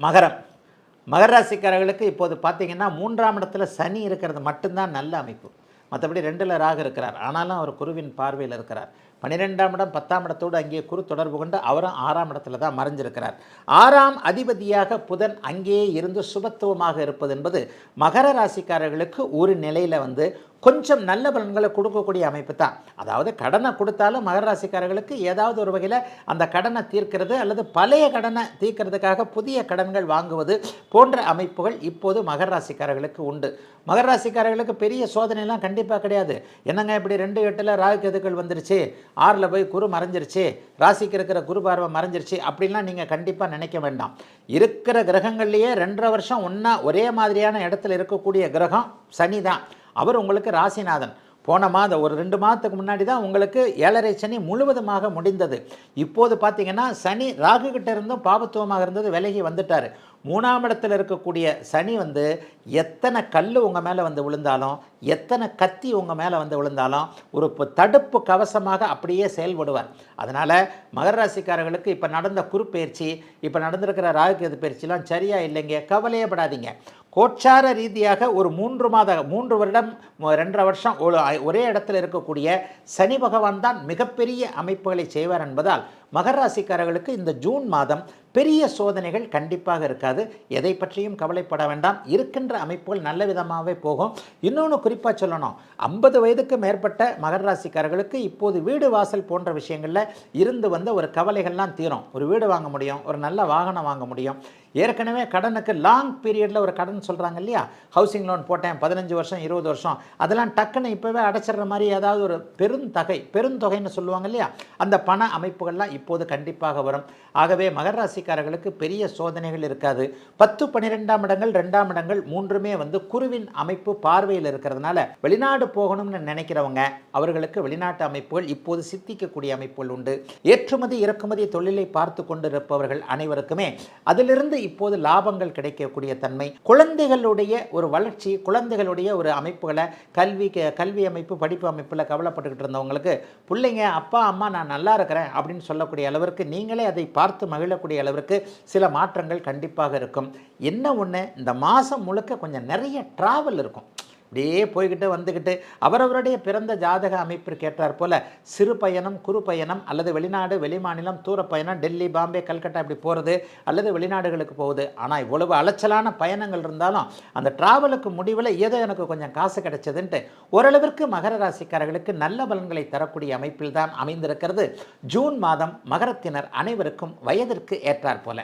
மகரம். மகர ராசிக்காரர்களுக்கு இப்போது பார்த்தீங்கன்னா மூன்றாம் இடத்துல சனி இருக்கிறது மட்டும்தான் நல்ல அமைப்பு. மற்றபடி ரெண்டில் ராக இருக்கிறார். ஆனாலும் அவர் குருவின் பார்வையில் இருக்கிறார். பன்னிரெண்டாம் இடம் பத்தாம் இடத்தோடு அங்கே குரு தொடர்பு கொண்டு அவரும் ஆறாம் இடத்துல தான் மறைஞ்சிருக்கிறார். ஆறாம் அதிபதியாக புதன் அங்கேயே இருந்து சுபத்துவமாக இருப்பது என்பது மகர ராசிக்காரர்களுக்கு ஒரு நிலையில் வந்து கொஞ்சம் நல்ல பலன்களை கொடுக்கக்கூடிய அமைப்பு தான். அதாவது கடனை கொடுத்தாலும் மகர ராசிக்காரர்களுக்கு ஏதாவது ஒரு வகையில் அந்த கடனை தீர்க்கிறது அல்லது பழைய கடனை தீர்க்கிறதுக்காக புதிய கடன்கள் வாங்குவது போன்ற அமைப்புகள் இப்போது மகர ராசிக்காரர்களுக்கு உண்டு. மகர ராசிக்காரர்களுக்கு பெரிய சோதனைலாம் கண்டிப்பாக கிடையாது. என்னங்க இப்படி ரெண்டு எட்டில் ராகு கேதுக்கள் வந்துருச்சு? ஆறில் போய் குரு மறைஞ்சிருச்சு ராசிக்கு இருக்கிற குரு பார்வை மறைஞ்சிருச்சு அப்படின்லாம் நீங்கள் கண்டிப்பாக நினைக்க வேண்டாம். இருக்கிற கிரகங்கள்லேயே ரெண்டரை வருஷம் ஒன்றா ஒரே மாதிரியான இடத்துல இருக்கக்கூடிய கிரகம் சனி தான். அவர் உங்களுக்கு ராசிநாதன். போன மாதம் ஒரு ரெண்டு மாதத்துக்கு முன்னாடி தான் உங்களுக்கு ஏழரை சனி முழுவதுமாக முடிந்தது. இப்போது பார்த்தீங்கன்னா சனி ராகு கிட்ட இருந்தும் பாபத்துவமாக இருந்தது விலகி வந்துட்டார். மூணாம் இடத்துல இருக்கக்கூடிய சனி வந்து எத்தனை கல் உங்கள் மேலே வந்து விழுந்தாலும் எத்தனை கத்தி உங்கள் மேலே வந்து விழுந்தாலும் ஒரு தடுப்பு கவசமாக அப்படியே செயல்படுவார். அதனால் மகர ராசிக்காரர்களுக்கு இப்போ நடந்த குறுப்பெயர்ச்சி இப்போ நடந்திருக்கிற ராகுகேது பயிற்சிலாம் சரியாக இல்லைங்க கவலையே படாதீங்க. கோச்சார ரீதியாக ஒரு மூன்று மாத மூன்று வருடம் ரெண்டரை வருஷம் ஒரு ஒரே இடத்துல இருக்கக்கூடிய சனி பகவான் தான் மிகப்பெரிய அமைப்புகளை செய்வார் என்பதால் மகர ராசிக்காரர்களுக்கு இந்த ஜூன் மாதம் பெரிய சோதனைகள் கண்டிப்பாக இருக்காது. எதை பற்றியும் கவலைப்பட வேண்டாம். இருக்கின்ற அமைப்புகள் நல்ல விதமாகவே போகும். இன்னொன்று குறிப்பாக சொல்லணும். ஐம்பது வயதுக்கு மேற்பட்ட மகர ராசிக்காரர்களுக்கு இப்போது வீடு வாசல் போன்ற விஷயங்களில் இருந்து வந்த ஒரு கவலைகள்லாம் தீரும். ஒரு வீடு வாங்க முடியும். ஒரு நல்ல வாகனம் வாங்க முடியும். ஏற்கனவே கடனுக்கு லாங் பீரியடில் ஒரு கடன் சொல்கிறாங்க இல்லையா? ஹவுசிங் லோன் போட்டேன் பதினஞ்சு வருஷம் இருபது வருஷம். அதெல்லாம் டக்குன்னு இப்போவே அடைச்சிடுற மாதிரி ஏதாவது ஒரு பெருந்தொகை பெருந்தொகைன்னு சொல்லுவாங்க இல்லையா? அந்த பண அமைப்புகள்லாம் இப்போது கண்டிப்பாக வரும். ஆகவே மகர ராசிக்காரர்களுக்கு பெரிய சோதனைகள் இருக்காது. பத்து பன்னிரெண்டாம் இடங்கள் ரெண்டாம் இடங்கள் மூன்றுமே வந்து குருவின் அமைப்பு பார்வையில் இருக்கிறதுனால வெளிநாடு போகணும்னு நினைக்கிறவங்க அவர்களுக்கு வெளிநாட்டு அமைப்புகள் இப்போது சித்திக்கக்கூடிய அமைப்புகள் உண்டு. ஏற்றுமதி இறக்குமதி தொழிலை பார்த்து கொண்டிருப்பவர்கள் அனைவருக்குமே அதிலிருந்து இப்போது லாபங்கள் கிடைக்கக்கூடிய தன்மை. குழந்தைகளுடைய ஒரு வளர்ச்சி குழந்தைகளுடைய ஒரு அமைப்புகளை கல்வி கல்வி அமைப்பு படிப்பு அமைப்பில் கவலைப்பட்டுக்கிட்டு இருந்தவங்களுக்கு பிள்ளைங்க அப்பா அம்மா நான் நல்லா இருக்கிறேன் அப்படின்னு சொல்லக்கூடிய அளவிற்கு நீங்களே அதை பார்த்து மகிழக்கூடிய அளவிற்கு சில மாற்றங்கள் கண்டிப்பாக இருக்கும். என்ன ஒன்று இந்த மாதம் முழுக்க கொஞ்சம் நிறைய ட்ராவல் இருக்கும். இப்படியே போய்கிட்டு வந்துக்கிட்டு அவரவருடைய பிறந்த ஜாதக அமைப்பிற்கு ஏற்றார் போல சிறு பயணம் குறு பயணம் அல்லது வெளிநாடு வெளிமாநிலம் தூர பயணம் டெல்லி பாம்பே கல்கட்டா இப்படி போகிறது அல்லது வெளிநாடுகளுக்கு போகுது. ஆனால் இவ்வளவு அலைச்சலான பயணங்கள் இருந்தாலும் அந்த டிராவலுக்கு முடிவில் ஏதோ எனக்கு கொஞ்சம் காசு கிடைச்சதுன்ட்டு ஓரளவிற்கு மகர ராசிக்காரர்களுக்கு நல்ல பலன்களை தரக்கூடிய அமைப்பில் தான் அமைந்திருக்கிறது. ஜூன் மாதம் மகரத்தினர் அனைவருக்கும் வயதிற்கு ஏற்றார் போல.